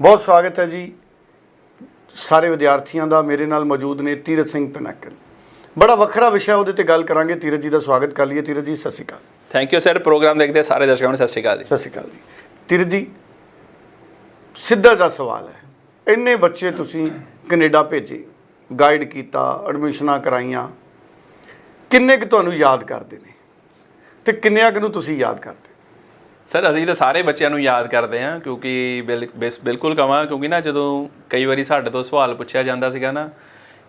ਬਹੁਤ ਸਵਾਗਤ ਹੈ ਜੀ। ਸਾਰੇ ਵਿਦਿਆਰਥੀਆਂ ਦਾ ਮੇਰੇ ਨਾਲ ਮੌਜੂਦ ਨੇ ਤੀਰਤ ਸਿੰਘ ਪਨਾਕਲ। ਬੜਾ ਵੱਖਰਾ ਵਿਸ਼ਾ ਉਹਦੇ ਤੇ ਗੱਲ ਕਰਾਂਗੇ। ਤੀਰਤ ਜੀ ਦਾ ਸਵਾਗਤ ਕਰ ਲਈਏ। ਤੀਰਤ ਜੀ ਸਤਿ ਸ਼੍ਰੀ ਅਕਾਲ। ਥੈਂਕ ਯੂ ਸਰ ਪ੍ਰੋਗਰਾਮ ਦੇਖਦੇ ਸਾਰੇ ਦਰਸ਼ਕਾਂ ਨੂੰ। ਸਤਿ ਸ਼੍ਰੀ ਅਕਾਲ ਜੀ। ਸਤਿ ਸ਼੍ਰੀ ਅਕਾਲ ਜੀ। ਤੀਰਤ ਜੀ ਸਿੱਧਾ ਜਿਹਾ ਸਵਾਲ ਹੈ। ਇੰਨੇ ਬੱਚੇ ਤੁਸੀਂ ਕੈਨੇਡਾ ਭੇਜੇ ਗਾਈਡ ਕੀਤਾ ਐਡਮਿਸ਼ਨਾਂ ਕਰਾਈਆਂ। ਕਿੰਨੇ ਕੁ ਤੁਹਾਨੂੰ ਯਾਦ ਕਰਦੇ ਨੇ? ਤੇ ਕਿੰਨਿਆਂ ਕੁ ਨੂੰ ਤੁਸੀਂ ਯਾਦ ਕਰਦੇ ਸਰ, ਅਸੀਂ ਤਾਂ ਸਾਰੇ ਬੱਚਿਆਂ ਨੂੰ ਯਾਦ ਕਰਦੇ ਹਾਂ, ਕਿਉਂਕਿ ਬਿਲ- ਬਿਸ- ਬਿਲਕੁਲ ਕਵਾਂ, ਕਿਉਂਕਿ ਨਾ ਜਦੋਂ ਕਈ ਵਾਰੀ ਸਾਡੇ ਤੋਂ ਸਵਾਲ ਪੁੱਛਿਆ ਜਾਂਦਾ ਸੀਗਾ ਨਾ,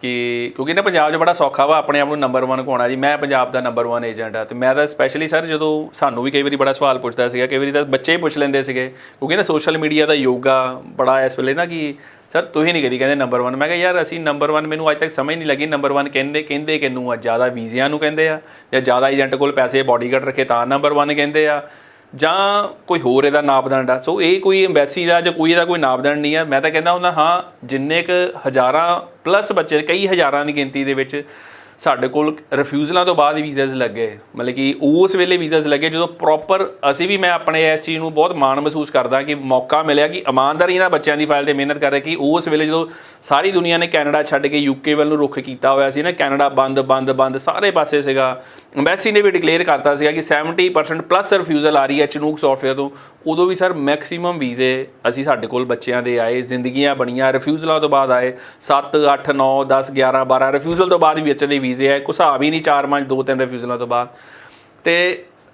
ਕਿ ਕਿਉਂਕਿ ਨਾ ਪੰਜਾਬ 'ਚ ਬੜਾ ਸੌਖਾ ਵਾ ਆਪਣੇ ਆਪ ਨੂੰ ਨੰਬਰ 1 ਕੋਣਾ ਜੀ, ਮੈਂ ਪੰਜਾਬ ਦਾ ਨੰਬਰ 1 ਏਜੰਟ ਆ ਤੇ ਮੈਂ ਤਾਂ ਸਪੈਸ਼ਲੀ ਸਰ ਜਦੋਂ ਸਾਨੂੰ ਵੀ ਕਈ ਵਾਰੀ ਬੜਾ ਸਵਾਲ ਪੁੱਛਦਾ ਸੀਗਾ, ਕਈ ਵਾਰੀ ਤਾਂ ਬੱਚੇ ਹੀ ਪੁੱਛ ਲੈਂਦੇ ਸੀਗੇ, ਕਿਉਂਕਿ ਨਾ ਸੋਸ਼ਲ ਮੀਡੀਆ ਦਾ ਯੋਗਾ ਬੜਾ ਇਸ ਵੇਲੇ ਨਾ ਕਿ ਸਰ ਤੁਸੀਂ ਨਹੀਂ ਕਦੀ ਕਹਿੰਦੇ ਨੰਬਰ 1 ਮੈਂ ਕਿਹਾ, ਯਾਰ, ਅਸੀਂ ਨੰਬਰ 1 ਮੈਨੂੰ ਅੱਜ ਤੱਕ ਸਮਝ ਨਹੀਂ ਲੱਗੀ ਨੰਬਰ 1 ਕਹਿੰਦੇ ਕਹਿੰਦੇ ਕਿਨੂੰ ਆ? ਜ਼ਿਆਦਾ ਵੀਜ਼ਿਆਂ ਨੂੰ ਕਹਿੰਦੇ ਆ ਜਾਂ ਜ਼ਿਆਦਾ ਏਜੰਟ ਕੋਲ ਪੈਸੇ ਬਾਡੀਗਾਰਡ ਰੱਖੇ ਤਾਂ ਨੰਬਰ 1 ਕਹਿੰਦੇ ਆ? ਜਾਂ ਕੋਈ ਹੋਰ ਇਹਦਾ ਨਾਪਦੰਡ ਆ। ਸੋ ਇਹ ਕੋਈ ਐਮਬੈਸੀ ਦਾ ਜਾਂ ਕੋਈ ਇਹਦਾ ਕੋਈ ਨਾਪਦੰਡ ਨਹੀਂ ਆ। ਮੈਂ ਤਾਂ ਕਹਿੰਦਾ ਹੁੰਦਾ, ਹਾਂ, ਜਿੰਨੇ ਕ ਹਜ਼ਾਰਾਂ ਪਲੱਸ ਬੱਚੇ, ਕਈ ਹਜ਼ਾਰਾਂ ਦੀ ਗਿਣਤੀ ਦੇ ਵਿੱਚ ਸਾਡੇ ਕੋਲ ਰਿਫਿਊਜ਼ਲਾਂ ਤੋਂ ਬਾਅਦ ਵੀਜ਼ਾਸ ਲੱਗੇ। ਮਤਲਬ ਕਿ ਉਸ ਵੇਲੇ ਵੀਜ਼ਾਸ ਲੱਗੇ ਜਦੋਂ ਪ੍ਰੋਪਰ ਅਸੀਂ ਵੀ, ਮੈਂ ਆਪਣੇ ਇਸ ਚੀਜ਼ ਨੂੰ ਬਹੁਤ ਮਾਣ ਮਹਿਸੂਸ ਕਰਦਾ ਕਿ ਮੌਕਾ ਮਿਲਿਆ ਕਿ ਇਮਾਨਦਾਰੀ ਨਾਲ ਬੱਚਿਆਂ ਦੀ ਫਾਈਲ ਤੇ ਮਿਹਨਤ ਕਰ ਰਹੇ ਕਿ ਉਸ ਵੇਲੇ ਜਦੋਂ ਸਾਰੀ ਦੁਨੀਆ ਨੇ ਕੈਨੇਡਾ ਛੱਡ ਕੇ ਯੂਕੇ ਵੱਲ ਨੂੰ ਰੁੱਖ ਕੀਤਾ ਹੋਇਆ ਸੀ ਨਾ, ਕੈਨੇਡਾ ਬੰਦ ਬੰਦ ਬੰਦ ਸਾਰੇ ਪਾਸੇ ਸੀਗਾ। ਐਮਬੈਸੀ ਨੇ ਵੀ ਡਿਕਲੇਅਰ ਕਰਤਾ ਸੀਗਾ ਕਿ 70% ਪਲੱਸ ਰਿਫਿਊਜ਼ਲ ਆ ਰਹੀ ਹੈ ਚਨੂਕ ਸੌਫਟਵੇਅਰ ਤੋਂ। ਉਦੋਂ ਵੀ ਸਰ ਮੈਕਸਿਮਮ ਵੀਜ਼ੇ ਅਸੀਂ ਸਾਡੇ ਕੋਲ ਬੱਚਿਆਂ ਦੇ ਆਏ, ਜ਼ਿੰਦਗੀਆਂ ਬਣੀਆਂ ਰਿਫਿਊਜ਼ਲਾਂ ਤੋਂ ਬਾਅਦ ਆਏ। 7 8 9 10 11 12 ਰਿਫਿਊਜ਼ਲ ਤੋਂ ਬਾਅਦ ਵੀ ਬੱਚੇ ਦੇ ਵੀਜ਼ੇ ਆਏ ਕੁਛ ਹਿਸਾਬ ਹੀ ਨਹੀਂ 4 5 2 3 ਰਿਫਿਊਜ਼ਲਾਂ ਤੋਂ ਬਾਅਦ। ਤੇ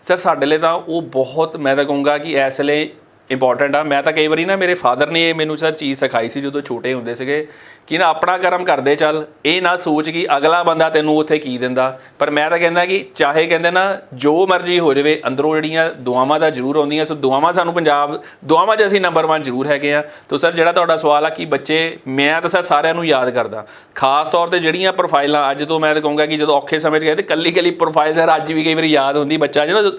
ਸਰ, ਸਾਡੇ ਲਈ ਤਾਂ ਉਹ ਬਹੁਤ, ਮੈਂ ਤਾਂ ਕਹੂੰਗਾ ਕਿ ਇਸ ਲਈ ਇੰਪੋਰਟੈਂਟ ਆ। ਮੈਂ ਤਾਂ ਕਈ ਵਾਰੀ ਨਾ ਮੇਰੇ ਫਾਦਰ ਨੇ ਇਹ ਮੈਨੂੰ ਸਰ ਚੀਜ਼ ਸਿਖਾਈ ਸੀ ਜਦੋਂ ਛੋਟੇ ਹੁੰਦੇ ਸੀਗੇ ਕਿ ਨਾ ਆਪਣਾ ਕਰਮ ਕਰਦੇ ਚੱਲ, ਇਹ ਨਾ ਸੋਚ ਕਿ ਅਗਲਾ ਬੰਦਾ ਤੈਨੂੰ ਉੱਥੇ ਕੀ ਦਿੰਦਾ। ਪਰ ਮੈਂ ਤਾਂ ਕਹਿੰਦਾ ਕਿ ਚਾਹੇ ਕਹਿੰਦੇ ਨਾ ਜੋ ਮਰਜ਼ੀ ਹੋ ਜਾਵੇ, ਅੰਦਰੋਂ ਜਿਹੜੀਆਂ ਦੁਆਵਾਂ ਦਾ ਜ਼ਰੂਰ ਆਉਂਦੀਆਂ। ਸੋ ਦੁਆਵਾਂ ਸਾਨੂੰ ਪੰਜਾਬ, ਦੁਆਵਾਂ 'ਚ ਅਸੀਂ ਨੰਬਰ 1 ਜ਼ਰੂਰ ਹੈਗੇ ਆ। ਤੋ ਸਰ ਜਿਹੜਾ ਤੁਹਾਡਾ ਸਵਾਲ ਆ ਕਿ ਬੱਚੇ, ਮੈਂ ਤਾਂ ਸਰ ਸਾਰਿਆਂ ਨੂੰ ਯਾਦ ਕਰਦਾ। ਖਾਸ ਤੌਰ ਤੇ ਜਿਹੜੀਆਂ ਪ੍ਰੋਫਾਈਲਾਂ ਅੱਜ ਤੋਂ ਮੈਂ ਤਾਂ ਕਹੂੰਗਾ ਕਿ ਜਦੋਂ ਔਖੇ ਸਮੇਂ 'ਚ ਗਏ ਤੇ ਕੱਲੀ ਕੱਲੀ ਪ੍ਰੋਫਾਈਲ ਸਰ ਅੱਜ ਵੀ ਕਈ ਵਾਰੀ ਯਾਦ ਹੁੰਦੀ। ਬੱਚਾ ਜਿਹੜਾ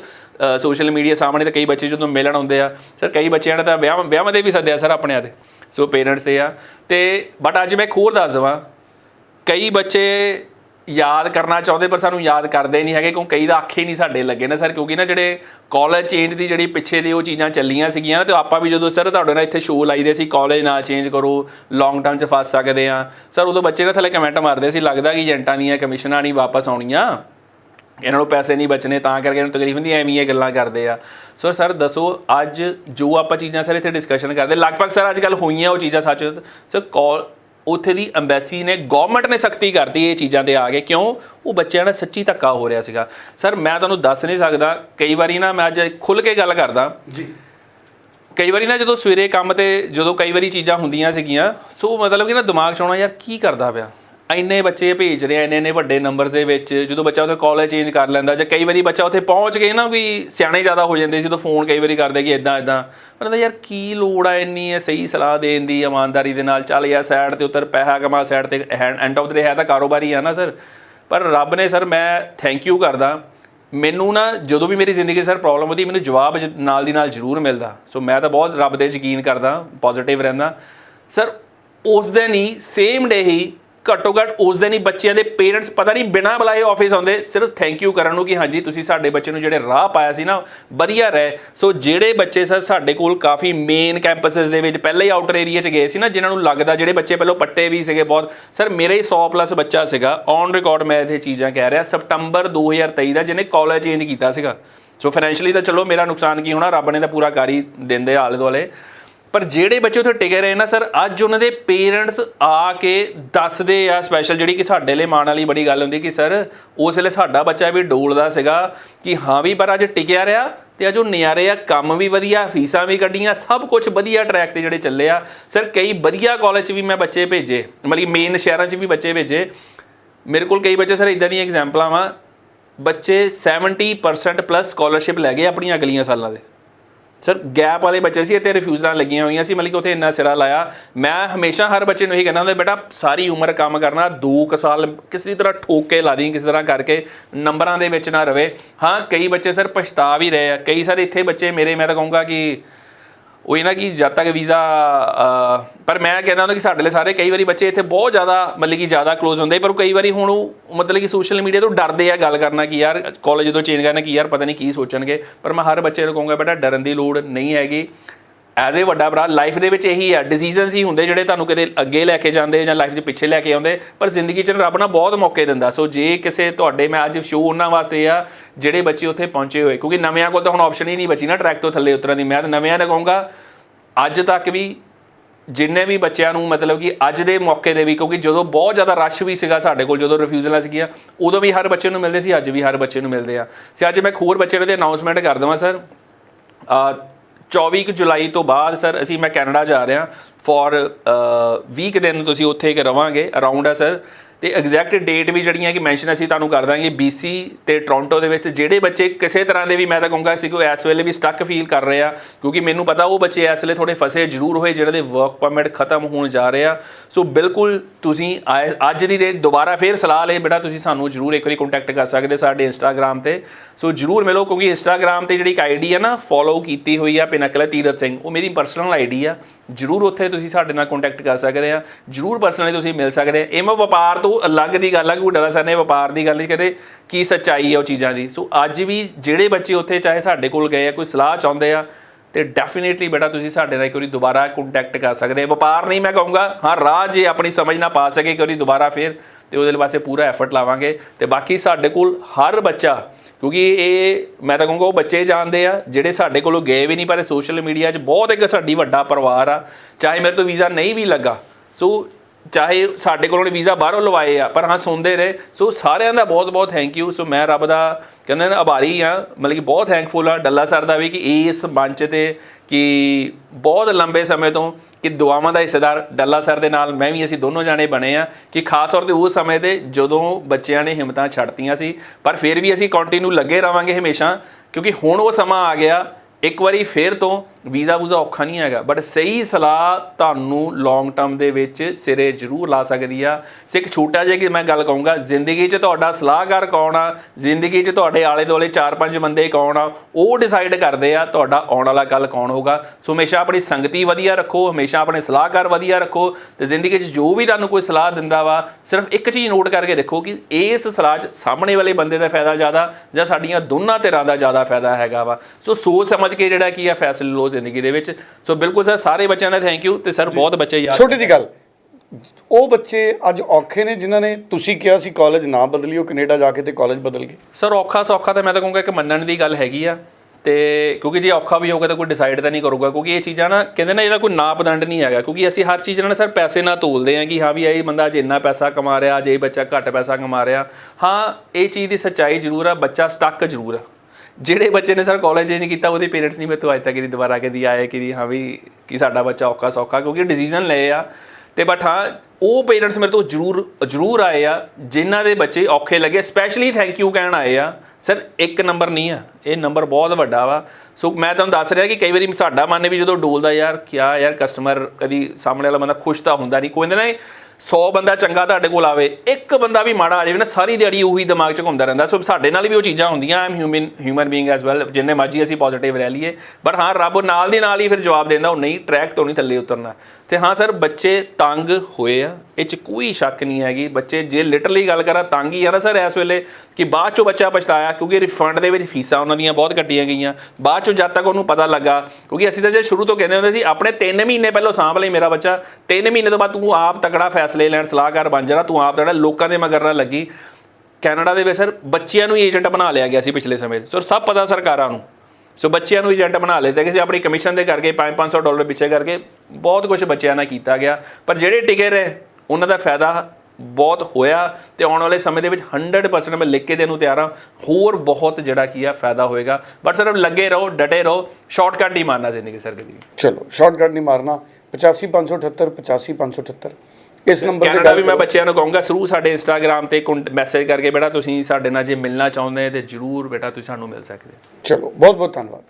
ਸੋਸ਼ਲ ਮੀਡੀਆ ਸਾਹਮਣੇ ਤਾਂ ਕਈ ਬੱਚੇ ਜਦੋਂ ਮਿਲਣ ਆਉਂਦੇ ਆ, ਸਰ ਕਈ ਬੱਚਿਆਂ ਨੇ ਤਾਂ ਵਿਆਹ, ਵਿਆਹਾਂ ਦੇ ਵੀ ਸੱਦਿਆ ਸਰ ਆਪਣਿਆਂ 'ਤੇ ਸੋ ਪੇਰੈਂਟਸ ਦੇ ਆ। ਤੇ ਬਟ ਅੱਜ ਮੈਂ ਇੱਕ ਹੋਰ ਦੱਸ ਦਵਾਂ, ਕਈ ਬੱਚੇ ਯਾਦ ਕਰਨਾ ਚਾਹੁੰਦੇ ਪਰ ਸਾਨੂੰ ਯਾਦ ਕਰਦੇ ਨਹੀਂ ਹੈਗੇ ਕਿਉਂਕਿ ਕਈ ਦਾ ਅੱਖੇ ਨਹੀਂ ਸਾਡੇ ਲੱਗੇ ਨਾ ਸਰ, ਕਿਉਂਕਿ ਨਾ ਜਿਹੜੇ ਕਾਲਜ ਚੇਂਜ ਦੀ ਜਿਹੜੀ ਪਿੱਛੇ ਦੀ ਉਹ ਚੀਜ਼ਾਂ ਚੱਲੀਆਂ ਸੀਗੀਆਂ ਨਾ, ਤੇ ਆਪਾਂ ਵੀ ਜਦੋਂ ਸਰ ਤੁਹਾਡੇ ਨਾਲ ਇੱਥੇ ਸ਼ੋਅ ਲਾਈਦੇ ਸੀ ਕਾਲਜ ਨਾ ਚੇਂਜ ਕਰੋ ਲੌਂਗ ਟਰਮ 'ਚ ਫਸ ਸਕਦੇ ਆ। ਸਰ ਉਦੋਂ ਬੱਚੇ ਨਾ ਥੱਲੇ ਕਮੈਂਟ ਮਾਰਦੇ ਸੀ, ਲੱਗਦਾ ਕਿ ਏਜੰਟਾਂ ਦੀਆਂ ਕਮਿਸ਼ਨਾਂ ਨਹੀਂ ਵਾਪਸ ਆਉਣੀਆਂ। ਇਹਨਾਂ ਨੂੰ ਪੈਸੇ ਨਹੀਂ ਬਚਣੇ ਤਾਂ ਕਰਕੇ ਇਹਨੂੰ ਤਕਲੀਫ ਹੁੰਦੀ ਐਵੇਂ ਇਹ ਗੱਲਾਂ ਕਰਦੇ ਆ। ਸੋ ਸਰ ਦੱਸੋ ਅੱਜ ਜੋ ਆਪਾਂ ਚੀਜ਼ਾਂ ਸਰ ਇੱਥੇ ਡਿਸਕਸ਼ਨ ਕਰਦੇ ਲਗਭਗ ਸਰ ਅੱਜ ਕੱਲ ਹੋਈਆਂ ਉਹ ਚੀਜ਼ਾਂ ਸੱਚ ਸਰ ਕਾਲ ਉੱਥੇ ਦੀ ਐਮਬੈਸੀ ਨੇ ਗਵਰਨਮੈਂਟ ਨੇ ਸਖਤੀ ਕਰਤੀ ਇਹ ਚੀਜ਼ਾਂ ਤੇ ਆ ਗਏ ਕਿਉਂ? ਉਹ ਬੱਚਿਆਂ ਨਾਲ ਸੱਚੀ ਧੱਕਾ ਹੋ ਰਿਹਾ ਸੀਗਾ। ਸਰ ਮੈਂ ਤੁਹਾਨੂੰ ਦੱਸ ਨਹੀਂ ਸਕਦਾ ਕਈ ਵਾਰੀ ਨਾ ਮੈਂ ਅੱਜ ਖੁੱਲ ਕੇ ਗੱਲ ਕਰਦਾ। ਜੀ। ਕਈ ਵਾਰੀ ਨਾ ਜਦੋਂ ਸਵੇਰੇ ਕੰਮ ਤੇ ਜਦੋਂ ਕਈ ਵਾਰੀ ਚੀਜ਼ਾਂ ਹੁੰਦੀਆਂ ਸੀਗੀਆਂ ਸੋ ਮਤਲਬ ਕਿ ਨਾ ਦਿਮਾਗ 'ਚ ਆਉਣਾ ਯਾਰ ਕੀ ਕਰਦਾ ਪਿਆ? ਇੰਨੇ ਬੱਚੇ ਭੇਜ ਰਹੇ ਆ ਇੰਨੇ ਇੰਨੇ ਵੱਡੇ ਨੰਬਰ ਦੇ ਵਿੱਚ, ਜਦੋਂ ਬੱਚਾ ਉੱਥੇ ਕਾਲਜ ਚੇਂਜ ਕਰ ਲੈਂਦਾ, ਜਾਂ ਕਈ ਵਾਰੀ ਬੱਚਾ ਉੱਥੇ ਪਹੁੰਚ ਕੇ ਨਾ ਕੋਈ ਸਿਆਣੇ ਜ਼ਿਆਦਾ ਹੋ ਜਾਂਦੇ ਸੀ ਤਾਂ ਫੋਨ ਕਈ ਵਾਰੀ ਕਰਦੇ ਕਿ ਇਦਾਂ ਇਦਾਂ ਕਹਿੰਦਾ, ਯਾਰ ਕੀ ਲੋੜ ਆ ਇੰਨੀ ਹੈ ਸਹੀ ਸਲਾਹ ਦੇਣ ਦੀ, ਇਮਾਨਦਾਰੀ ਦੇ ਨਾਲ? ਚੱਲ ਯਾਰ ਸਾਈਡ ਤੇ ਉੱਤਰ, ਪੈਸਾ ਕਮਾ ਸਾਈਡ ਤੇ ਐਂਡ ਆਫ ਦੇ ਹੈ ਤਾਂ ਕਾਰੋਬਾਰੀ ਆ ਨਾ ਸਰ ਪਰ ਰੱਬ ਨੇ ਸਰ ਮੈਂ ਥੈਂਕ ਯੂ ਕਰਦਾ। ਮੈਨੂੰ ਨਾ ਜਦੋਂ ਵੀ ਮੇਰੀ ਜ਼ਿੰਦਗੀ 'ਚ ਸਰ ਪ੍ਰੋਬਲਮ ਹੁੰਦੀ ਮੈਨੂੰ ਜਵਾਬ ਜ- ਨਾਲ ਦੀ ਨਾਲ ਜ਼ਰੂਰ ਮਿਲਦਾ। ਸੋ ਮੈਂ ਤਾਂ ਬਹੁਤ ਰੱਬ ਦੇ ਯਕੀਨ ਕਰਦਾ ਪੋਜ਼ਿਟਿਵ ਰਹਿੰਦਾ। ਸਰ ਉਸ ਦਿਨ ਹੀ ਸੇਮ ਡੇ ਹੀ ਘੱਟੋ ਘੱਟ ਉਸ ਦਿਨ ਹੀ ਬੱਚਿਆਂ ਦੇ ਪੇਰੈਂਟਸ ਪਤਾ ਨਹੀਂ ਬਿਨਾਂ ਬੁਲਾਏ ਆਫਿਸ ਆਉਂਦੇ, ਸਿਰਫ ਥੈਂਕ ਯੂ ਕਰਨ ਨੂੰ ਕਿ ਹਾਂਜੀ, ਤੁਸੀਂ ਸਾਡੇ ਬੱਚੇ ਨੂੰ ਜਿਹੜੇ ਰਾਹ ਪਾਇਆ ਸੀ ਨਾ, ਵਧੀਆ ਰਹੇ। ਸੋ ਜਿਹੜੇ ਬੱਚੇ ਸਰ ਸਾਡੇ ਕੋਲ ਕਾਫੀ ਮੇਨ ਕੈਂਪਸਸ ਦੇ ਵਿੱਚ, ਪਹਿਲਾਂ ਹੀ ਆਊਟਰ ਏਰੀਆ 'ਚ ਗਏ ਸੀ ਨਾ, ਜਿਨ੍ਹਾਂ ਨੂੰ ਲੱਗਦਾ ਜਿਹੜੇ ਬੱਚੇ ਪਹਿਲਾਂ ਪੱਟੇ ਵੀ ਸੀਗੇ ਬਹੁਤ। ਸਰ ਮੇਰੇ ਹੀ 100 ਪਲੱਸ ਬੱਚਾ ਸੀਗਾ ਔਨ ਰਿਕਾਰਡ ਮੈਂ ਇਹ ਚੀਜ਼ਾਂ ਕਹਿ ਰਿਹਾ, ਸਪਟੰਬਰ 2023 ਦਾ ਜਿਹਨੇ ਕਾਲਜ ਚੇਂਜ ਕੀਤਾ ਸੀਗਾ। ਸੋ ਫਾਈਨੈਂਸ਼ੀਅਲੀ ਤਾਂ ਚਲੋ ਮੇਰਾ ਨੁਕਸਾਨ ਕੀ ਹੋਣਾ, ਰੱਬ ਨੇ ਤਾਂ ਪੂਰਾ ਕਰ ਹੀ ਦਿੰਦੇ ਆਲੇ ਦੁਆਲੇ ਪਰ ਜਿਹੜੇ ਬੱਚੇ ਉੱਥੇ ਟਿਕੇ ਰਹੇ ਨਾ ਸਰ, ਅੱਜ ਉਹਨਾਂ ਦੇ ਪੇਰੈਂਟਸ ਆ ਕੇ ਦੱਸਦੇ ਆ ਸਪੈਸ਼ਲ ਜਿਹੜੀ ਕਿ ਸਾਡੇ ਲਈ ਮਾਣ ਵਾਲੀ ਬੜੀ ਗੱਲ ਹੁੰਦੀ ਕਿ ਸਰ, ਉਸ ਵੇਲੇ ਸਾਡਾ ਬੱਚਾ ਵੀ ਡੋਲਦਾ ਸੀਗਾ ਕਿ ਹਾਂ ਵੀ ਪਰ ਅੱਜ ਟਿਕਿਆ ਰਿਹਾ ਤੇ ਅੱਜ ਉਹ ਨਿਆਰੇ ਆ, ਕੰਮ ਵੀ ਵਧੀਆ, ਫੀਸਾਂ ਵੀ ਕੱਢੀਆਂ, ਸਭ ਕੁਝ ਵਧੀਆ ਟਰੈਕ ਤੇ ਜਿਹੜੇ ਚੱਲੇ ਆ। ਸਰ, ਕਈ ਵਧੀਆ ਕਾਲਜ 'ਚ ਵੀ ਮੈਂ ਬੱਚੇ ਭੇਜੇ, ਮਤਲਬ ਕਿ ਮੇਨ ਸ਼ਹਿਰਾਂ 'ਚ ਵੀ ਬੱਚੇ ਭੇਜੇ। ਮੇਰੇ ਕੋਲ ਕਈ ਬੱਚੇ ਸਰ ਇਦਾਂ ਦੀਆਂ ਐਗਜ਼ਾਮਪਲਾਂ ਵਾ। ਬੱਚੇ 70% ਪਲੱਸ ਸਕਾਲਰਸ਼ਿਪ ਲੈ ਗਏ ਆਪਣੀਆਂ ਅਗਲੀਆਂ ਸਾਲਾਂ ਦੇ। ਸਰ ਗੈਪ ਵਾਲੇ ਬੱਚੇ ਸੀ, ਇੱਥੇ ਰਿਫਿਊਜ਼ਲਾਂ ਲੱਗੀਆਂ ਹੋਈਆਂ ਸੀ, ਮਤਲਬ ਕਿ ਉੱਥੇ ਇੰਨਾ ਸਿਰਾ ਲਾਇਆ। ਮੈਂ ਹਮੇਸ਼ਾ ਹਰ ਬੱਚੇ ਨੂੰ ਇਹੀ ਕਹਿੰਦਾ ਹੁੰਦਾ, ਬੇਟਾ, ਸਾਰੀ ਉਮਰ ਕੰਮ ਕਰਨਾ 2 ਕੁ ਸਾਲ ਕਿਸੇ ਤਰ੍ਹਾਂ ਠੋਕ ਕੇ ਲਾ ਦੀ ਕਿਸੇ ਤਰ੍ਹਾਂ ਕਰਕੇ ਨੰਬਰਾਂ ਦੇ ਵਿੱਚ ਨਾ ਰਵੇ। ਹਾਂ, ਕਈ ਬੱਚੇ ਸਰ ਪਛਤਾ ਵੀ ਰਹੇ ਆ, ਕਈ ਸਾਰੇ ਇੱਥੇ ਬੱਚੇ ਮੇਰੇ, ਮੈਂ ਤਾਂ ਕਹੂੰਗਾ ਕਿ ਉਹ ਇਹ ਨਾ ਕਿ ਜਦ ਤੱਕ ਵੀਜ਼ਾ ਪਰ ਮੈਂ ਕਹਿੰਦਾ ਹੁੰਦਾ ਕਿ ਸਾਡੇ ਲਈ ਸਾਰੇ ਕਈ ਵਾਰੀ ਬੱਚੇ ਇੱਥੇ ਬਹੁਤ ਜ਼ਿਆਦਾ ਮਤਲਬ ਕਿ ਜ਼ਿਆਦਾ ক্লোਜ਼ ਹੁੰਦੇ, ਪਰ ਕਈ ਵਾਰੀ ਹੁਣ ਉਹ ਮਤਲਬ ਕਿ ਸੋਸ਼ਲ ਮੀਡੀਆ ਤੋਂ ਡਰਦੇ ਆ ਗੱਲ ਕਰਨਾ ਕਿ ਯਾਰ ਕਾਲਜ ਜਦੋਂ ਚੇਂਜ ਕਰਨਾ ਕਿ ਯਾਰ ਪਤਾ ਨਹੀਂ ਕੀ ਸੋਚਣਗੇ। ਪਰ ਮੈਂ ਹਰ ਬੱਚੇ ਨੂੰ ਕਹੂੰਗਾ, ਬੇਟਾ ਡਰਨ ਦੀ ਲੋੜ ਨਹੀਂ ਹੈਗੀ। ਐਜ਼ ਏ ਵੱਡਾ ਭਰਾ ਲਾਈਫ ਦੇ ਵਿੱਚ ਇਹੀ ਆ ਡਿਸੀਜਨਸ ਹੀ ਹੁੰਦੇ ਜਿਹੜੇ ਤੁਹਾਨੂੰ ਕਦੇ ਅੱਗੇ ਲੈ ਕੇ ਜਾਂਦੇ ਜਾਂ ਲਾਈਫ ਦੇ ਪਿੱਛੇ ਲੈ ਕੇ ਆਉਂਦੇ, ਪਰ ਜ਼ਿੰਦਗੀ 'ਚ ਰੱਬ ਨਾ ਬਹੁਤ ਮੌਕੇ ਦਿੰਦਾ। ਸੋ ਜੇ ਕਿਸੇ ਤੁਹਾਡੇ, ਮੈਂ ਅੱਜ ਸ਼ੋਅ ਉਹਨਾਂ ਵਾਸਤੇ ਆ, ਜਿਹੜੇ ਬੱਚੇ ਉੱਥੇ ਪਹੁੰਚੇ ਹੋਏ, ਕਿਉਂਕਿ ਨਵਿਆਂ ਕੋਲ ਤਾਂ ਹੁਣ ਆਪਸ਼ਨ ਹੀ ਨਹੀਂ ਬਚੀ ਨਾ ਟਰੈਕ ਤੋਂ ਥੱਲੇ ਉਤਰਨ ਦੀ। ਮੈਂ ਤਾਂ ਨਵਿਆਂ ਨੂੰ ਕਹੂੰਗਾ, ਅੱਜ ਤੱਕ ਵੀ ਜਿੰਨੇ ਵੀ ਬੱਚਿਆਂ ਨੂੰ ਮਤਲਬ ਕਿ ਅੱਜ ਦੇ ਮੌਕੇ ਦੇ ਵੀ, ਕਿਉਂਕਿ ਜਦੋਂ ਬਹੁਤ ਜ਼ਿਆਦਾ ਰਸ਼ ਵੀ ਸੀਗਾ ਸਾਡੇ ਕੋਲ, ਜਦੋਂ ਰਿਫਿਊਜ਼ਲਾਂ ਸੀਗੀਆਂ, ਉਦੋਂ ਵੀ ਹਰ ਬੱਚੇ ਨੂੰ ਮਿਲਦੇ ਸੀ, ਅੱਜ ਵੀ ਹਰ ਬੱਚੇ ਨੂੰ ਮਿਲਦੇ ਆ। ਸੇ ਅੱਜ ਮੈਂ ਇੱਕ ਹੋਰ ਬੱਚੇ ਦੇ ਅਨਾਉਂਸਮੈਂਟ ਕਰ ਦਵਾਂ ਸਰ 24 ਕੁ ਜੁਲਾਈ ਤੋਂ ਬਾਅਦ, ਸਰ, ਅਸੀਂ ਮੈਂ ਕੈਨੇਡਾ ਜਾ ਰਿਹਾ। ਫॉर ਵੀਕ ਦਿਨ ਤੁਸੀਂ ਉੱਥੇ ਕਿ ਰਵਾਂਗੇ। ਅਰਾਊਂਡ ਆ ਸਰ। ਤੇ ਐਗਜ਼ੈਕਟ ਡੇਟ ਵੀ ਜਿਹੜੀਆਂ ਕਿ ਮੈਂਸ਼ਨ ਅਸੀਂ ਤੁਹਾਨੂੰ ਕਰ ਦਾਂਗੇ BC ਤੇ ਟੋਰਾਂਟੋ ਦੇ ਵਿੱਚ ਜਿਹੜੇ ਬੱਚੇ ਕਿਸੇ ਤਰ੍ਹਾਂ ਦੇ ਵੀ, ਮੈਂ ਤਾਂ ਕਹੂੰਗਾ ਸੀ ਕੋਈ ਇਸ ਵੇਲੇ ਵੀ ਸਟਕ ਫੀਲ ਕਰ ਰਹੇ ਆ, ਕਿਉਂਕਿ ਮੈਨੂੰ ਪਤਾ ਉਹ ਬੱਚੇ ਇਸ ਵੇਲੇ ਥੋੜੇ ਫਸੇ ਜ਼ਰੂਰ ਹੋਏ ਜਿਹੜੇ ਦੇ ਵਰਕ ਪਰਮਿਟ ਖਤਮ ਹੋਣ ਜਾ ਰਹੇ ਆ। ਸੋ ਬਿਲਕੁਲ ਤੁਸੀਂ ਆਏ- ਅੱਜ ਦੀ ਡੇਟ ਦੁਬਾਰਾ ਫੇਰ ਸਲਾਹ ਲਈ ਬੇਟਾ ਤੁਸੀਂ ਸਾਨੂੰ ਜ਼ਰੂਰ ਇੱਕ ਵਾਰੀ ਕੰਟੈਕਟ ਕਰ ਸਕਦੇ ਸਾਡੇ ਇੰਸਟਾਗ੍ਰam ਤੇ। ਸੋ ਜ਼ਰੂਰ ਮਿਲੋ, ਕਿਉਂਕਿ ਇੰਸਟਾਗ੍ਰam ਤੇ ਜਿਹੜੀ ਇੱਕ ਆਈਡੀ ਆ ਨਾ ਫੋਲੋ ਕੀਤੀ ਹੋਈ ਆ ਪਿਨਕਲ ਤੀਰਤ ਸਿੰਘ, ਉਹ ਮੇਰੀ ਪਰਸਨਲ ਆਈਡੀ ਆ। ਜ਼ਰੂਰ ਉੱਥੇ ਤੁਸੀਂ ਸਾਡੇ ਨਾਲ ਕੰਟੈਕਟ ਕਰ ਸਕਦੇ ਆ, ਜ਼ਰੂਰ ਪਰਸਨਲੀ ਤੁਸੀਂ ਮਿਲ ਸਕਦੇ ਆ। ਇਹ ਮੈਂ ਵਪਾਰ ਤੋਂ ਅਲੱਗ ਦੀ ਗੱਲ ਆ ਕਿ ਡਾਲਾ ਸਰ ਨੇ ਵਪਾਰ ਦੀ ਗੱਲ ਨਹੀਂ ਕਰੇ, ਕੀ ਸੱਚਾਈ ਹੈ ਉਹ ਚੀਜ਼ਾਂ ਦੀ। ਸੋ ਅੱਜ ਵੀ ਜਿਹੜੇ ਬੱਚੇ ਉੱਥੇ ਚਾਹੇ ਸਾਡੇ ਕੋਲ ਗਏ ਆ, ਕੋਈ ਸਲਾਹ ਚਾਹੁੰਦੇ ਆ ਤੇ ਡੈਫੀਨੇਟਲੀ ਬੇਟਾ ਤੁਸੀਂ ਸਾਡੇ ਨਾਲ ਇੱਕ ਵਾਰੀ ਦੁਬਾਰਾ ਕੰਟੈਕਟ ਕਰ ਸਕਦੇ ਵਪਾਰ ਨਹੀਂ ਮੈਂ ਕਹੂੰਗਾ, ਹਾਂ, ਰਾਹ ਜੇ ਆਪਣੀ ਸਮਝ ਨਾ ਪਾ ਸਕੇ ਇੱਕ ਵਾਰੀ ਦੁਬਾਰਾ ਫੇਰ, ਤੇ ਉਹਦੇ ਵਾਸਤੇ ਪੂਰਾ ਐਫਰਟ ਲਾਵਾਂਗੇ। ਤੇ ਬਾਕੀ ਸਾਡੇ ਕੋਲ ਹਰ ਬੱਚਾ, ਕਿਉਂਕਿ ਇਹ, ਮੈਂ ਤਾਂ ਕਹੂੰਗਾ ਉਹ ਬੱਚੇ ਜਾਣਦੇ ਆ, ਜਿਹੜੇ ਸਾਡੇ ਕੋਲੋਂ ਗਏ ਵੀ ਨਹੀਂ, ਪਰ ਸੋਸ਼ਲ ਮੀਡੀਆ 'ਚ ਬਹੁਤ ਇੱਕ ਸਾਡੀ ਵੱਡਾ ਪਰਿਵਾਰ ਆ। ਚਾਹੇ ਮੇਰੇ ਤੋਂ ਵੀਜ਼ਾ ਨਹੀਂ ਵੀ ਲੱਗਾ, ਸੋ ਚਾਹੇ ਸਾਡੇ ਕੋਲੋਂ ਨੇ ਵੀਜ਼ਾ ਬਾਹਰੋਂ ਲਵਾਏ ਆ, ਪਰ ਹਾਂ ਸੁਣਦੇ ਰਹੇ। ਸੋ ਸਾਰਿਆਂ ਦਾ ਬਹੁਤ ਬਹੁਤ ਥੈਂਕ ਯੂ ਸੋ ਮੈਂ ਰੱਬ ਦਾ ਕਹਿੰਦੇ ਨੇ ਆਭਾਰੀ ਆ। ਮਤਲਬ ਕਿ ਬਹੁਤ ਥੈਂਕਫੁਲ ਆ ਡੱਲਾ ਸਰ ਦਾ ਵੀ ਕਿ ਇਸ ਮੰਚ ਤੇ ਕਿ ਬਹੁਤ ਲੰਬੇ ਸਮੇਂ ਤੋਂ ਕਿ ਦੁਆਵਾਂ ਦਾ ਹਿੱਸੇਦਾਰ ਡੱਲਾ ਸਰ ਦੇ ਨਾਲ ਮੈਂ ਵੀ ਅਸੀਂ ਦੋਨੋਂ ਜਾਣੇ ਬਣੇ ਆ ਕਿ ਖਾਸ ਤੌਰ ਤੇ ਉਸ ਸਮੇਂ ਤੇ ਜਦੋਂ ਬੱਚਿਆਂ ਨੇ ਹਿੰਮਤਾਂ ਛੱਡਤੀਆਂ ਸੀ, ਪਰ ਫਿਰ ਵੀ ਅਸੀਂ ਕੰਟੀਨਿਊ ਲੱਗੇ ਰਵਾਂਗੇ ਹਮੇਸ਼ਾ, ਕਿਉਂਕਿ ਹੁਣ ਉਹ ਸਮਾਂ ਆ ਗਿਆ। ਇੱਕ ਵਾਰੀ ਫੇਰ ਤੋਂ ਵੀਜ਼ਾ ਵੂਜ਼ਾ ਔਖਾ ਨਹੀਂ ਹੈਗਾ ਬਟ ਸਹੀ ਸਲਾਹ ਤੁਹਾਨੂੰ ਲੌਂਗ ਟਰਮ ਦੇ ਵਿੱਚ ਸਿਰੇ ਜ਼ਰੂਰ ਲਾ ਸਕਦੀ ਆ। ਸਿੱਖ ਛੋਟਾ ਜਿਹਾ ਕਿ ਮੈਂ ਗੱਲ ਕਹੂੰਗਾ, ਜ਼ਿੰਦਗੀ 'ਚ ਤੁਹਾਡਾ ਸਲਾਹਕਾਰ ਕੌਣ ਆ? ਜ਼ਿੰਦਗੀ 'ਚ ਤੁਹਾਡੇ ਆਲੇ ਦੁਆਲੇ ਚਾਰ ਪੰਜ ਬੰਦੇ ਕੌਣ ਆ? ਉਹ ਡਿਸਾਈਡ ਕਰਦੇ ਆ ਤੁਹਾਡਾ ਆਉਣ ਵਾਲਾ ਕੱਲ ਕੌਣ ਹੋਗਾ ਸੋ ਹਮੇਸ਼ਾ ਆਪਣੀ ਸੰਗਤੀ ਵਧੀਆ ਰੱਖੋ, ਹਮੇਸ਼ਾ ਆਪਣੇ ਸਲਾਹਕਾਰ ਵਧੀਆ ਰੱਖੋ ਤੇ ਜ਼ਿੰਦਗੀ 'ਚ ਜੋ ਵੀ ਤੁਹਾਨੂੰ ਕੋਈ ਸਲਾਹ ਦਿੰਦਾ ਵਾ, ਸਿਰਫ ਇੱਕ ਚੀਜ਼ ਨੋਟ ਕਰਕੇ ਦੇਖੋ ਕਿ ਇਸ ਸਲਾਹ 'ਚ ਸਾਹਮਣੇ ਵਾਲੇ ਬੰਦੇ ਦਾ ਫਾਇਦਾ ਜ਼ਿਆਦਾ ਜਾਂ ਸਾਡੀਆਂ ਦੋਨਾਂ ਧਿਰਾਂ ਦਾ ਜ਼ਿਆਦਾ ਫਾਇਦਾ ਹੈਗਾ ਵਾ। ਸੋ ਸੋਚ ਸਮਝ ਕੇ ਜਿਹੜਾ ਕੀ ਆ, ਫੈਸਲੇ ਲੋ ਜ਼ਿੰਦਗੀ ਦੇ ਵਿੱਚ। ਸੋ ਬਿਲਕੁਲ ਸਰ ਸਾਰੇ ਬੱਚਿਆਂ ਦਾ ਥੈਂਕ ਯੂ ਤੇ ਸਰ ਬਹੁਤ ਬੱਚੇ ਯਾਦ ਛੋਟੀ ਜੀ ਗੱਲ। ਉਹ ਬੱਚੇ ਅੱਜ ਔਖੇ ਨੇ ਜਿਨ੍ਹਾਂ ਨੇ ਤੁਸੀਂ ਕਿਹਾ ਸੀ ਕਾਲਜ ਨਾ ਬਦਲੀ ਉਹ ਕੈਨੇਡਾ ਜਾ ਕੇ ਤੇ ਕਾਲਜ ਬਦਲ ਗਏ। ਸਰ ਔਖਾ ਸੌਖਾ ਤਾਂ ਮੈਂ ਤਾਂ ਕਹੂੰਗਾ ਕਿ ਮੰਨਣ ਦੀ ਗੱਲ ਹੈਗੀ ਆ। ਤੇ ਕਿਉਂਕਿ ਜੇ ਔਖਾ ਵੀ ਹੋਊਗਾ ਤਾਂ ਕੋਈ ਡਿਸਾਈਡ ਤਾਂ ਨਹੀਂ ਕਰੂਗਾ ਕਿਉਂਕਿ ਇਹ ਚੀਜ਼ਾਂ ਨਾ ਕਹਿੰਦੇ ਨਾ ਇਹਦਾ ਕੋਈ ਨਾਪਦੰਡ ਨਹੀਂ ਹੈਗਾ। ਕਿਉਂਕਿ ਅਸੀਂ ਹਰ ਚੀਜ਼ ਨਾਲ ਸਰ ਪੈਸੇ ਨਾਲ ਤੋਲਦੇ ਹਾਂ ਕਿ ਹਾਂ ਵੀ ਇਹ ਬੰਦਾ ਅੱਜ ਇੰਨਾ ਪੈਸਾ ਕਮਾ ਰਿਹਾ ਅੱਜ ਇਹ ਬੱਚਾ ਘੱਟ ਪੈਸਾ ਕਮਾ ਰਿਹਾ। ਹਾਂ ਇਹ ਚੀਜ਼ ਦੀ ਸੱਚਾਈ ਜ਼ਰੂਰ ਆ ਬੱਚਾ ਸਟਕ ਜ਼ਰੂਰ ਆ। ਜਿਹੜੇ ਬੱਚੇ ਨੇ ਸਰ ਕਾਲਜ ਚੇਂਜ ਕੀਤਾ, ਉਹਦੇ ਪੇਰੈਂਟਸ ਨਹੀਂ ਮੇਰੇ ਤੋਂ ਅੱਜ ਤੱਕ ਕਦੀ ਦੁਬਾਰਾ ਕਦੀ ਆਏ ਕਿ ਹਾਂ ਵੀ ਕਿ ਸਾਡਾ ਬੱਚਾ ਔਖਾ ਸੌਖਾ, ਕਿਉਂਕਿ ਡਿਸੀਜਨ ਲਏ ਆ। ਤੇ ਬਟ ਹਾਂ, ਉਹ ਪੇਰੈਂਟਸ ਮੇਰੇ ਤੋਂ ਜ਼ਰੂਰ ਜ਼ਰੂਰ ਆਏ ਆ, ਜਿਨ੍ਹਾਂ ਦੇ ਬੱਚੇ ਔਖੇ ਲੱਗੇ ਸਪੈਸ਼ਲੀ ਥੈਂਕ ਯੂ ਕਹਿਣ ਆਏ ਆ। ਸਰ, ਇੱਕ ਨੰਬਰ ਨਹੀਂ ਆ, ਇਹ ਨੰਬਰ ਬਹੁਤ ਵੱਡਾ ਵਾ। ਸੋ ਮੈਂ ਤੁਹਾਨੂੰ ਦੱਸ ਰਿਹਾ ਕਿ ਕਈ ਵਾਰੀ ਸਾਡਾ ਮਨ ਵੀ ਜਦੋਂ ਡੋਲਦਾ, ਯਾਰ ਕਿਆ ਯਾਰ ਕਸਟਮਰ ਕਦੀ ਸਾਹਮਣੇ ਵਾਲਾ ਬੰਦਾ ਖੁਸ਼ ਤਾਂ ਹੁੰਦਾ ਨਹੀਂ, ਕੋਈ ਕਹਿੰਦਾ ਨਾ 100 ਬੰਦਾ ਚੰਗਾ ਤੁਹਾਡੇ ਕੋਲ ਆਵੇ, ਇੱਕ ਬੰਦਾ ਵੀ ਮਾੜਾ ਆ ਜਾਵੇ ਨਾ, ਸਾਰੀ ਦਿਹਾੜੀ ਉਹੀ ਦਿਮਾਗ 'ਚ ਘੁੰਮਦਾ ਰਹਿੰਦਾ। ਸੋ ਸਾਡੇ ਨਾਲ ਵੀ ਉਹ ਚੀਜ਼ਾਂ ਹੁੰਦੀਆਂ ਆਮ human human being as well ਜਿੰਨੇ ਮਰਜ਼ੀ ਅਸੀਂ ਪੋਜ਼ਿਟਿਵ ਰਹਿ ਲਈਏ। ਪਰ ਹਾਂ, ਰੱਬ ਨਾਲ ਦੀ ਨਾਲ ਹੀ ਫਿਰ ਜਵਾਬ ਦਿੰਦਾ, ਉਹ ਨਹੀਂ ਟਰੈਕ ਤੋਂ ਨਹੀਂ ਥੱਲੇ ਉਤਰਨਾ। ਤੇ ਹਾਂ ਸਰ, ਬੱਚੇ ਤੰਗ ਹੋਏ ਆ, ਇਹ 'ਚ ਕੋਈ ਸ਼ੱਕ ਨਹੀਂ ਹੈਗੀ। ਬੱਚੇ ਜੇ ਲਿਟਰਲੀ ਗੱਲ ਕਰਾਂ, ਤੰਗ ਹੀ ਆ ਨਾ ਸਰ ਇਸ ਵੇਲੇ ਕਿ ਬਾਅਦ ਚੋਂ ਬੱਚਾ ਪਛਤਾਇਆ, ਕਿਉਂਕਿ ਰਿਫੰਡ ਦੇ ਵਿੱਚ ਫੀਸਾਂ ਉਹਨਾਂ ਦੀਆਂ ਬਹੁਤ ਕੱਟੀਆਂ ਗਈਆਂ। ਬਾਅਦ ਚੋਂ ਜਦ ਤੱਕ ਉਹਨੂੰ ਪਤਾ ਲੱਗਾ, ਕਿਉਂਕਿ ਅਸੀਂ ਤਾਂ ਜੇ ਸ਼ੁਰੂ ਤੋਂ ਕਹਿੰਦੇ ਹੁੰਦੇ ਸੀ, ਆਪਣੇ 3 ਮਹੀਨੇ ਪਹਿਲਾਂ ਸਾਂਭ ਲਈ ਮੇਰਾ ਬੱਚਾ 3 ਮਹੀਨੇ ਤੋਂ ਬਾਅਦ ਤੂੰ ਆਪ ਤਕੜਾ ਫੈਸਲੇ ਲੈਣ ਸਲਾਹਕਾਰ ਬਣ ਜਾਣਾ, ਤੂੰ ਆਪ ਜਿਹੜਾ ਲੋਕਾਂ ਦੇ ਮਗਰ ਨਾ ਲੱਗੀ। ਕੈਨੇਡਾ ਦੇ ਵਿੱਚ ਸਰ ਬੱਚਿਆਂ ਨੂੰ ਏਜੰਟ ਬਣਾ ਲਿਆ ਗਿਆ ਸੀ ਪਿਛਲੇ ਸਮੇਂ। 'ਚ ਸੋ ਸਭ ਪਤਾ ਸਰਕਾਰਾਂ ਨੂੰ। ਸੋ ਬੱਚਿਆਂ ਨੂੰ ਏਜੰਟ ਬਣਾ ਲਏ ਤੇ ਕਿਸੇ ਆਪਣੀ ਕਮਿਸ਼ਨ ਦੇ ਕਰਕੇ 5-500 ਡਾਲਰ ਪਿੱਛੇ ਕਰਕੇ ਬਹੁਤ ਕੁਝ ਬੱਚਿਆਂ ਨਾਲ ਕੀਤਾ ਗਿਆ। ਪਰ ਜਿਹੜੇ ਟਿਕੇ ਰਹੇ, ਉਹਨਾਂ ਦਾ ਫਾਇਦਾ ਬਹੁਤ ਹੋਇਆ ਤੇ ਆਉਣ ਵਾਲੇ ਸਮੇਂ ਦੇ ਵਿੱਚ 100% ਮੈਂ ਲਿਖ ਕੇ ਦੇਣ ਨੂੰ ਤਿਆਰ ਹਾਂ। ਹੋਰ ਬਹੁਤ ਜਿਹੜਾ ਕੀ ਆ, ਫਾਇਦਾ ਹੋਏਗਾ। ਬਟ ਸਿਰਫ ਲੱਗੇ ਰਹੋ, ਡਟੇ ਰਹੋ ਸ਼ਾਰਟਕਟ ਨਹੀਂ ਮਾਰਨਾ ਜ਼ਿੰਦਗੀ ਸਰ ਕਦੀ ਚਲੋ ਸ਼ਾਰਟਕਟ ਨਹੀਂ ਮਾਰਨਾ। 85578 85578 ਇਸ ਨੰਬਰ ਤੇ ਕੈਨੇਡਾ ਵੀ ਮੈਂ ਬੱਚਿਆਂ ਨੂੰ ਕਹੂੰਗਾ ਸਰੂ ਸਾਡੇ ਇੰਸਟਾਗ੍ਰam ਤੇ ਮੈਸੇਜ ਕਰਕੇ ਬੇਟਾ ਤੁਸੀਂ ਸਾਡੇ ਨਾਲ ਜੇ ਮਿਲਣਾ ਚਾਹੁੰਦੇ ਤੇ ਜ਼ਰੂਰ ਬੇਟਾ ਤੁਸੀਂ ਸਾਨੂੰ ਮਿਲ ਸਕਦੇ ਹੋ। ਚਲੋ ਬਹੁਤ ਬਹੁਤ ਧੰਨਵਾਦ।